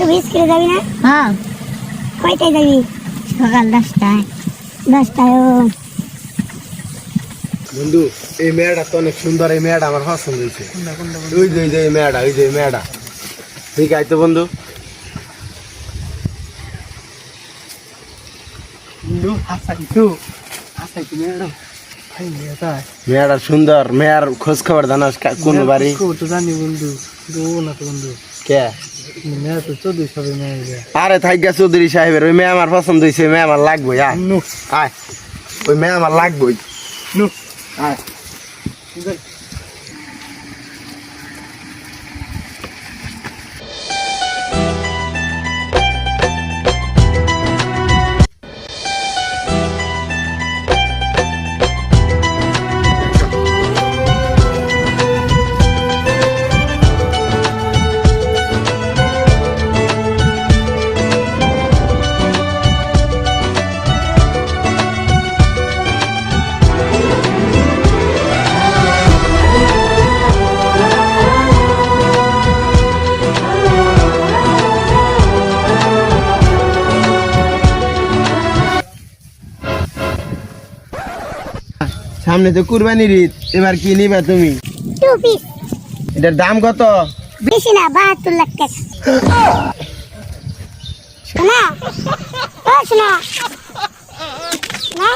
যাবি স্কুলে যাবি না? হ্যাঁ। কয়টায় যাবি? সকাল দশটায়। দশটায় ও। বন্ধু এই মেয়েটা তো অনেক সুন্দর এই মেয়েটা আমার পছন্দ হয়েছে। ওই যে ওই যে মেয়েটা ওই যে মেয়েটা। ঠিক আছে তো বন্ধু তো তো মেয়েটা মেয়েটা মেয়েটা সুন্দর মেয়ের খোঁজ খবর জানাস কোন বাড়ি? জানি তো বন্ধু। কে? আরে থাইগা চৌধুরী সাহেবের ওই মেয়ে আমার পছন্দ হয়েছে মেয়ে আমার লাগবে আয়। ওই মেয়ে আমার লাগবে নু। আয়। সামনে তো কুরবানির ঈদ এবার কি নিবা তুমি? টু পিস এটার দাম কত? বেশি না বাহাত্তর লাখ টাকা। শোনা? ও শোনা? শোনা